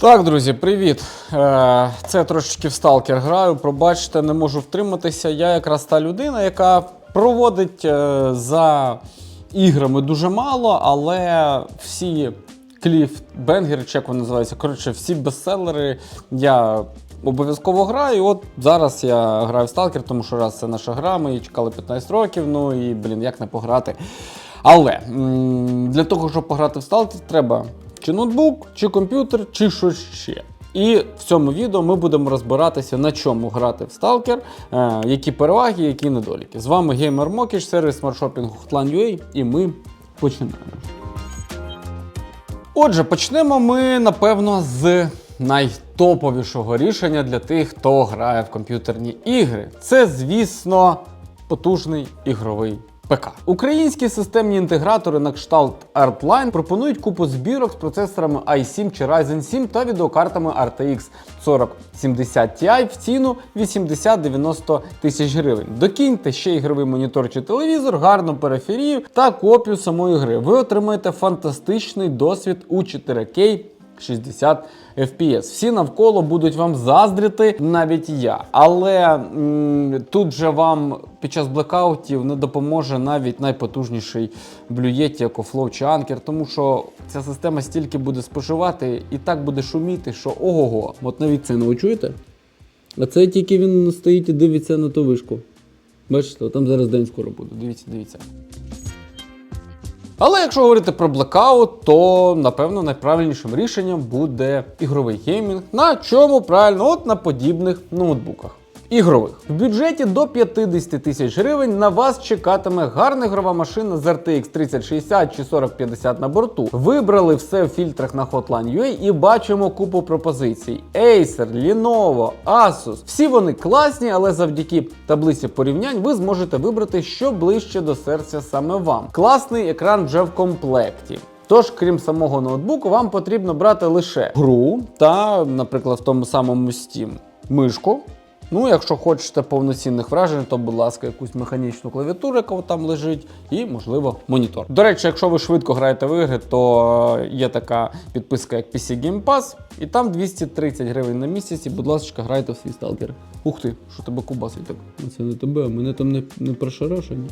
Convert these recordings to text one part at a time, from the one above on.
Так, друзі, привіт. Е, Це трошечки в сталкер граю. Пробачте, не можу втриматися. Я якраз та людина, яка проводить е, за іграми дуже мало, але всі кліф бенгери, чи як вони називаються, коротше, всі бестселери я обов'язково граю. От зараз я граю в сталкер, тому що раз це наша гра, ми її чекали 15 років. Ну і блін, як не пограти. Але для того, щоб пограти в сталкер, треба чи ноутбук, чи комп'ютер, чи щось ще. І в цьому відео ми будемо розбиратися, на чому грати в Stalker, е, які переваги, які недоліки. З вами Gamer Mokish, сервіс смартшопінгу Hotline.ua, і ми починаємо. Отже, почнемо ми, напевно, з найтоповішого рішення для тих, хто грає в комп'ютерні ігри. Це, звісно, потужний ігровий ПК. Українські системні інтегратори на кшталт Artline пропонують купу збірок з процесорами i7 чи Ryzen 7 та відеокартами RTX 4070 Ti в ціну 80-90 тисяч гривень. Докиньте ще ігровий монітор чи телевізор, гарну периферію та копію самої гри. Ви отримаєте фантастичний досвід у 4K 60 FPS. Всі навколо будуть вам заздрити, навіть я. Але м, тут же вам під час блекаутів не допоможе навіть найпотужніший блюєті, як Flow чи Anker, тому що ця система стільки буде споживати і так буде шуміти, що ого-го. От навіть це не чуєте? А це тільки він стоїть і дивиться на ту вишку. Бачите, там зараз день скоро буде. Дивіться, дивіться. Але якщо говорити про блекаут, то напевно найправильнішим рішенням буде ігровий геймінг. На чому правильно? От на подібних ноутбуках. Ігрових в бюджеті до 50 тисяч гривень на вас чекатиме гарна ігрова машина з RTX 3060 чи 4050 на борту. Вибрали все в фільтрах на Hotline.ua і бачимо купу пропозицій: Acer, Lenovo, Asus. Всі вони класні, але завдяки таблиці порівнянь ви зможете вибрати, що ближче до серця саме вам. Класний екран вже в комплекті. Тож, крім самого ноутбуку, вам потрібно брати лише гру та, наприклад, в тому самому Steam мишку. Ну, якщо хочете повноцінних вражень, то, будь ласка, якусь механічну клавіатуру, яка там лежить, і, можливо, монітор. До речі, якщо ви швидко граєте в ігри, то є така підписка, як PC Game Pass, і там 230 гривень на місяць, і, будь ласка, грайте в свій сталкер. Ух ти, що тебе кубасить так. Це не тебе, а мене там не, не прошарашені.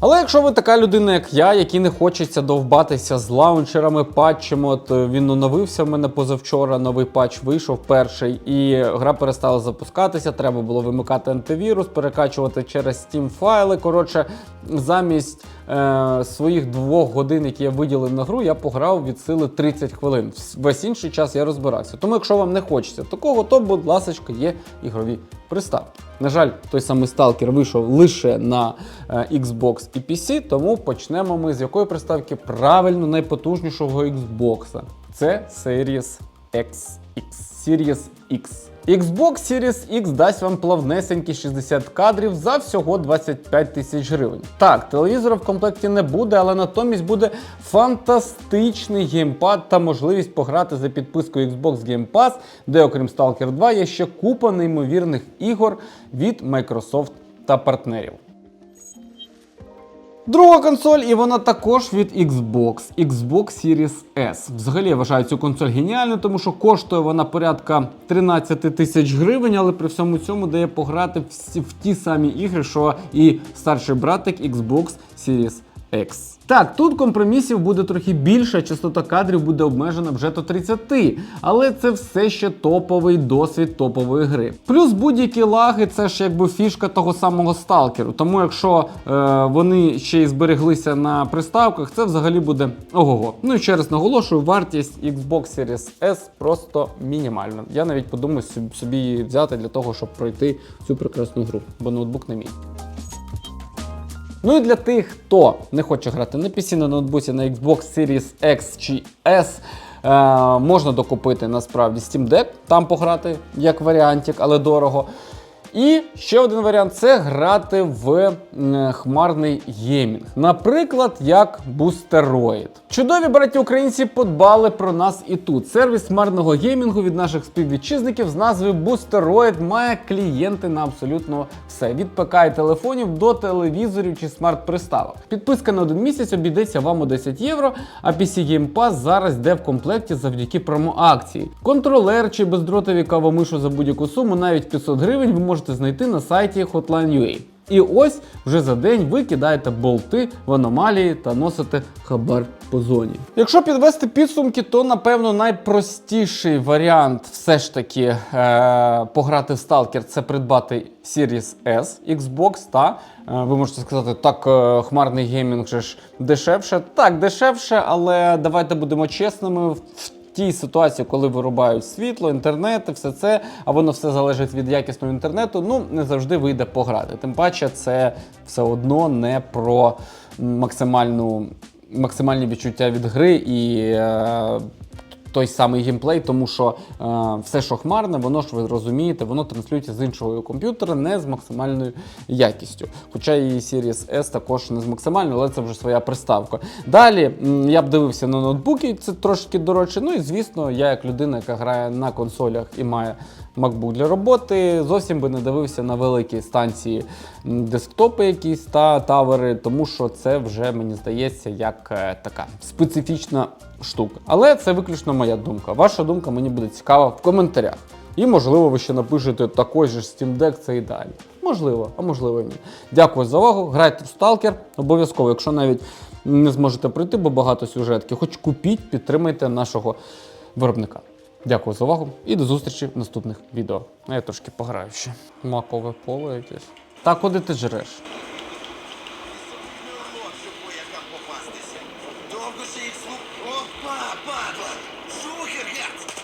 Але якщо ви така людина, як я, який не хочеться довбатися з лаунчерами, патчами, от е, він оновився в мене позавчора, новий патч вийшов перший, і гра перестала запускатися. Треба було вимикати антивірус, перекачувати через Steam файли. Коротше, замість е, своїх двох годин, які я виділив на гру, я пограв від сили 30 хвилин. Весь інший час я розбирався. Тому, якщо вам не хочеться такого, то, будь ласка, є ігрові приставки. На жаль, той самий Stalker вийшов лише на е, Xbox і PC, тому почнемо ми з якої приставки правильно найпотужнішого Xbox. Це Series XX. Series X. Xbox Series X дасть вам плавнесенькі 60 кадрів за всього 25 тисяч гривень. Так, телевізора в комплекті не буде, але натомість буде фантастичний геймпад та можливість пограти за підпискою Xbox Game Pass, де, окрім Stalker 2, є ще купа неймовірних ігор від Microsoft та партнерів. Друга консоль, і вона також від Xbox, Xbox Series S. Взагалі я вважаю цю консоль геніальною, тому що коштує вона порядка 13 тисяч гривень, але при всьому цьому дає пограти в ті самі ігри, що і старший братик Xbox Series X. Так, тут компромісів буде трохи більше, частота кадрів буде обмежена вже до 30, але це все ще топовий досвід топової гри. Плюс будь-які лаги це ж якби фішка того самого сталкеру. Тому якщо е, вони ще й збереглися на приставках, це взагалі буде ого-го. Ну і ще раз наголошую, вартість Xbox Series S просто мінімальна. Я навіть подумаю собі- її взяти для того, щоб пройти цю прекрасну гру, бо ноутбук не мій. Ну і для тих, хто не хоче грати на PC, на ноутбуці, на Xbox Series X чи S, е, можна докупити насправді Steam Deck, там пограти як варіантик, але дорого. І ще один варіант це грати в хмарний геймінг. Наприклад, як Boosteroid. Чудові браті українці подбали про нас і тут. Сервіс хмарного геймінгу від наших співвітчизників з назвою Boosteroid має клієнти на абсолютно все: від ПК і телефонів до телевізорів чи смарт-приставок. Підписка на один місяць обійдеться вам у 10 євро, а PC Game Pass зараз йде в комплекті завдяки промо-акції. Контролер чи бездротові кавомишу за будь-яку суму, навіть 500 гривень, ви можете знайти на сайті Hotline.ua. І ось вже за день ви кидаєте болти в аномалії та носите хабар по зоні. Якщо підвести підсумки, то напевно найпростіший варіант все ж таки е- пограти в Stalker це придбати Series S Xbox. Та е, ви можете сказати, так е, хмарний геймінг же ж дешевше. Так, дешевше, але давайте будемо чесними. В тій ситуації, коли вирубають світло, інтернет, і все це, а воно все залежить від якісного інтернету, ну не завжди вийде пограти. Тим паче, це все одно не про максимальну, максимальні відчуття від гри і. Е, той самий геймплей, тому що е, все, що хмарне, воно ж ви розумієте, воно транслюється з іншого комп'ютера, не з максимальною якістю. Хоча і Series S також не з максимальною, але це вже своя приставка. Далі я б дивився на ноутбуки, це трошки дорожче. Ну і звісно, я як людина, яка грає на консолях і має MacBook для роботи, зовсім би не дивився на великі станції десктопи якісь та тавери, тому що це вже мені здається як е, така специфічна штука. Але це виключно моя думка. Ваша думка мені буде цікава в коментарях. І можливо, ви ще напишете такий же Steam Deck, це ідеально. Можливо, а можливо і ні. Дякую за увагу. Грайте в Stalker. Обов'язково, якщо навіть не зможете пройти, бо багато сюжетки, хоч купіть, підтримайте нашого виробника. Дякую за увагу і до зустрічі в наступних відео. Я трошки пограю ще. Макове поле якесь. Та куди ти жреш? Довго ще їх слух. Опа, падла! Шухер, гад!